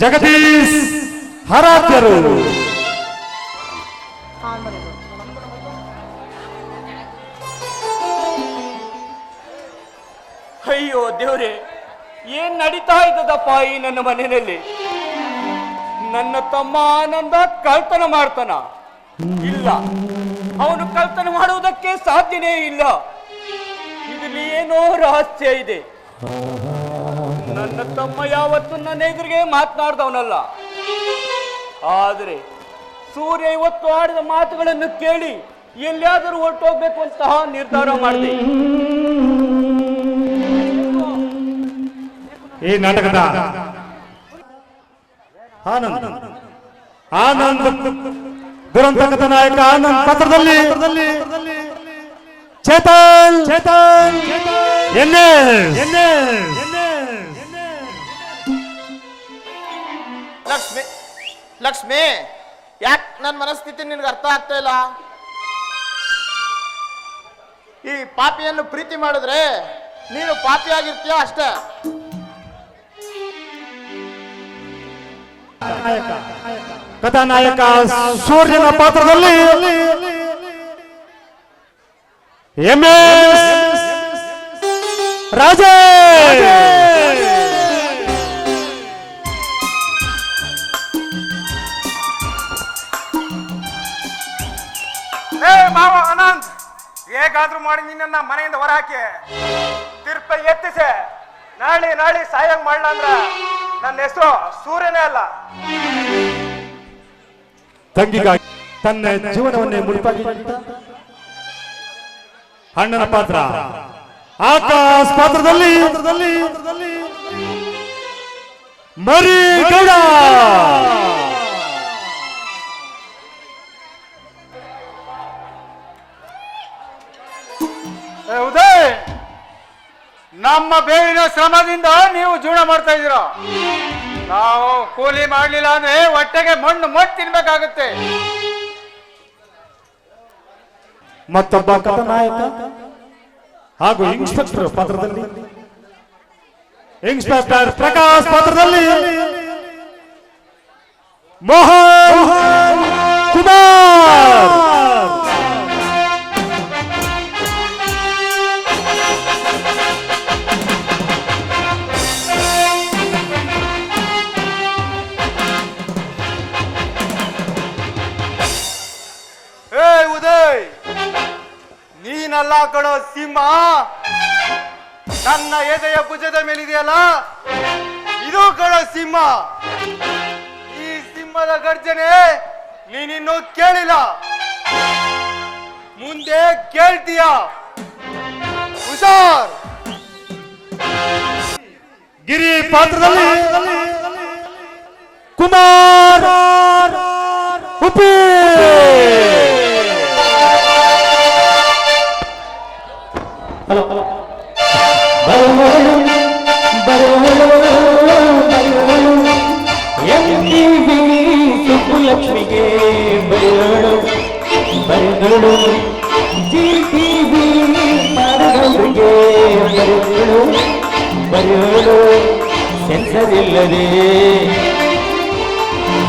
ಜಗದೀಶ್ ಹರಾಧ್ಯರು ಅಯ್ಯೋ ದೇವ್ರೆ, ಏನ್ ನಡೀತಾ ಇದ್ದದಪ್ಪ ಈ ನನ್ನ ಮನೆಯಲ್ಲಿ? ನನ್ನ ತಮ್ಮ ಆನಂದ ಕಳ್ತನ ಮಾಡ್ತಾನ. ಇಲ್ಲ, ಅವನು ಕಳ್ತನ ಮಾಡುವುದಕ್ಕೆ ಸಾಧ್ಯನೇ ಇಲ್ಲ. ಇದರಲ್ಲಿ ಏನೋ ರಹಸ್ಯ ಇದೆ. ನನ್ನ ತಮ್ಮ ಯಾವತ್ತು ನನ್ನ ಎದುರಿಗೆ ಮಾತನಾಡ್ದವನಲ್ಲ. ಆದರೆ ಸೂರ್ಯ ಇವತ್ತು ಆಡಿದ ಮಾತುಗಳನ್ನು ಕೇಳಿ ಎಲ್ಲಿಯಾದರೂ ಹೊರಟೋಗ್ಬೇಕು ಅಂತ ನಿರ್ಧಾರ ಮಾಡಿದೆ. ಈ ನಾಟಕದ ಆನಂದ್. ಆನಂದ್. ದುರಂತಕಥ ನಾಯಕ ಆನಂದ್ ಪತ್ರದಲ್ಲಿ. ಚೇತನ್. ಚೇತನ್. ಎನ್ನೆ ಎನ್ನೆ ಲಕ್ಷ್ಮಿ ಲಕ್ಷ್ಮಿ ಯಾಕೆ ನನ್ನ ಮನಸ್ಥಿತಿ ನಿನಗೆ ಅರ್ಥ ಆಗ್ತಾ ಇಲ್ಲ? ಈ ಪಾಪಿಯನ್ನು ಪ್ರೀತಿ ಮಾಡಿದ್ರೆ ನೀನು ಪಾಪಿಯಾಗಿರ್ತೀಯ ಅಷ್ಟೇ? ಕಥಾನಾಯಕ. ಸೂರ್ಯನ ಪಾತ್ರದಲ್ಲಿ ಎಂ ಎಸ್ ರಾಜೇ ಮಾವ ಅನಂತ್. ಹೇಗಾದ್ರೂ ಮಾಡಿ ನಿನ್ನ ಮನೆಯಿಂದ ಹೊರ ಹಾಕಿ ತಿರ್ಪ ಎತ್ತಿಸೆ. ನಾಳೆ ನಾಳೆ ಸಹಾಯ ಮಾಡ್ಲ ಅಂದ್ರ ನನ್ನ ಹೆಸರು ಸೂರ್ಯನೇ ಅಲ್ಲ. ತಂಗಿಗಾಗಿ ತನ್ನ ಜೀವನವನ್ನೇ ಮುಳುಪಾಗಿ ಅಣ್ಣನ ಪಾತ್ರ. ಆಕಾಶ ಪಾತ್ರದಲ್ಲಿ. ಮರಿ ಗೌಡ ನಮ್ಮ ಬೇವಿನ ಶ್ರಮದಿಂದ ನೀವು ಜೀವನ ಮಾಡ್ತಾ ಇದ್ದೀರ? ನಾವು ಕೂಲಿ ಮಾಡ್ಲಿಲ್ಲ ಅಂದ್ರೆ ಹೊಟ್ಟೆಗೆ ಮಣ್ಣು ಮೊಟ್ಟು ತಿನ್ಬೇಕಾಗುತ್ತೆ. ಮತ್ತೊಬ್ಬ ಕಥಾನಾಯಕ ಹಾಗೂ ಇನ್ಸ್ಪೆಕ್ಟರ್ ಪಾತ್ರದಲ್ಲಿ. ಇನ್ಸ್ಪೆಕ್ಟರ್ ಪ್ರಕಾಶ್ ಪಾತ್ರದಲ್ಲಿ. ಮೋಹನ್ ಕುಮಾರ್. ಕಣೋ ಸಿಂಹ. ನನ್ನ ಎದೆಯ ಭುಜದ ಮೇಲಿದೆಯಲ್ಲ? ಇದು ಕಣೋ ಸಿಂಹ. ಈ ಸಿಂಹದ ಗರ್ಜನೆ ನೀನಿನ್ನು ಕೇಳಿಲ್ಲ. ಮುಂದೆ ಕೇಳ್ತೀಯ? ಹುಷಾರ್. ಗಿರಿ ಪಾತ್ರದಲ್ಲಿ ಕುಮಾರ ಉಪಿ ಬರೆಯೋಳು ಬರೆದಳು ಜಿಟಿವಿ ಮರಗಳಿಗೆ ಬರೆದಳು ಬರೆಯೋಳು ಸೆನ್ಸರ್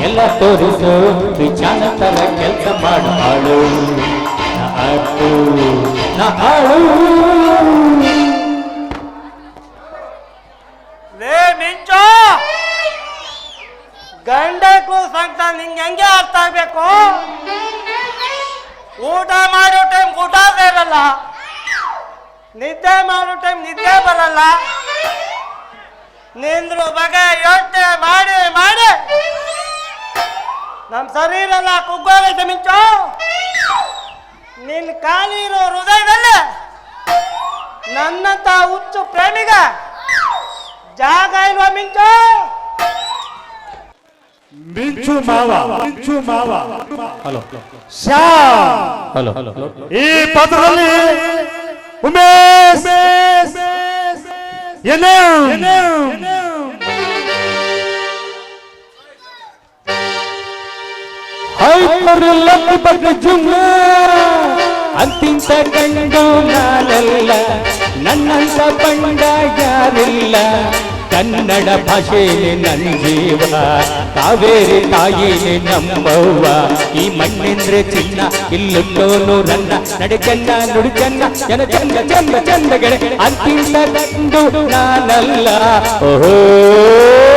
ಎಲ್ಲ ತೋರಿಸು, ವಿಚಾರ ತರ ಕೆಲಸ ಮಾಡು ಹಾಳು ನಾ ಆಡು ನಾ ಆಳು ಗಂಡ ಕ್ಲೋಸ್ ನಿಂಗೆ ಹೆಂಗೆ ಅರ್ಥ ಆಗ್ಬೇಕು? ಊಟ ಮಾಡೋ ಟೈಮ್ ಊಟ ಸೇರಲ್ಲ ನಿದ್ದೆ ಮಾಡೋ ಟೈಮ್ ನಿದ್ದೆ ಬರಲ್ಲ? ನಿಂದ್ರು ಬಗೆ, ಯೋಚನೆ ಮಾಡಿ ಮಾಡಿ. ನಮ್ಮ ಶರೀರಲ್ಲ ಕುಗ್ಗೋಗೈತೆ ಮಿಂಚು. ನಿನ್ನ ಖಾಲಿ ಇರೋ ಹೃದಯದಲ್ಲಿ ನನ್ನಂತ ಹುಚ್ಚು ಪ್ರೇಮಿಗ ಜಾಗ ಇಲ್ವಾ ಮಿಂಚು? ಮಿಂಚು ಮಾವ ಮಿಂಚು ಮಾವ ಹಲೋ ಶ್ಯಾಮ್ ಹಲೋ ಹಲೋ ಈ ಪಾತ್ರದಲ್ಲಿ ಉಮೇಶ್ ಏನು ಹೈಪರ್ಲತ್ ಬಗ್ಗೆ ಜುಮ್ಮ ಅಂತಿಂತ ಗಂಡು ನಾನಲ್ಲ ನನ್ನಂತ ಬಂಡ ಯಾರಿಲ್ಲ ಕನ್ನಡ ಭಾಷೆಯಲ್ಲಿ ನನ್ನ ಜೀವ. ಕಾವೇರಿ ತಾಯಿಲಿ ನಮ್ಮವ್ವ ಈ ಮಣ್ಣೆಂದ್ರೆ ಚಿನ್ನ ಇಲ್ಲೊಲ್ಲೋನು ರನ್ನ ನಡೆ ಚೆನ್ನ ನುಡಿ ಚೆನ್ನ ಜನ ಚಂದ ಚಂದ, ಚಂದಗಳೇ. ಅಂತಿಂತ ಕಂಡು ನಾನಲ್ಲ. ಓಹೋ.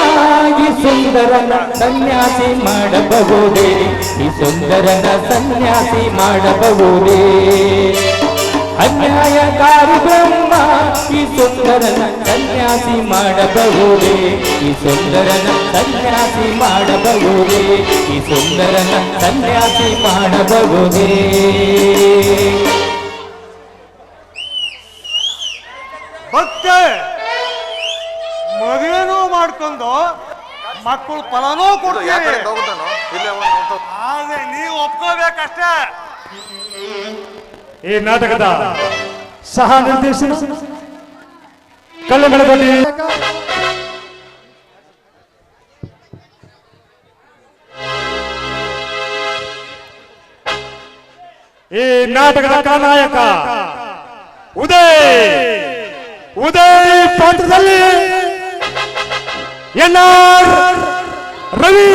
ಸುಂದರನ ಸನ್ಯಾಸಿ ಮಾಡಬಹುದೇ? ಈ ಸುಂದರನ ಸನ್ಯಾಸಿ ಮಾಡಬಹುದೇ? ಅನ್ಯಾಯಕಾರಿ ಬ್ರಹ್ಮ ಈ ಸುಂದರನ ಸನ್ಯಾಸಿ ಮಾಡಬಹುದೇ? ಈ ಸುಂದರನ ಸನ್ಯಾಸಿ ಮಾಡಬಹುದೇ? ಈ ಸುಂದರನ ಸನ್ಯಾಸಿ ಮಾಡಬಹುದೇ? ಭಕ್ತ ಮಗೇನೋ ಮಾಡ್ಕೊಂಡು ಮಕ್ಕಳು ಫಲನೂ ಕೊಡ್ತೀವಿ. ಆದ್ರೆ ನೀವು ಒಪ್ಕೋಬೇಕಷ್ಟೇ. ಈ ನಾಟಕದ ಸಹ ನಿರ್ದೇಶನ ಕಲ್ಲುಗಳಲ್ಲಿ ಈ ನಾಟಕದ ನಾಯಕ ಉದಯ್ ಉದಯ್ ಪಾತ್ರದಲ್ಲಿ ಎನ್ ಆರ್ ರವಿ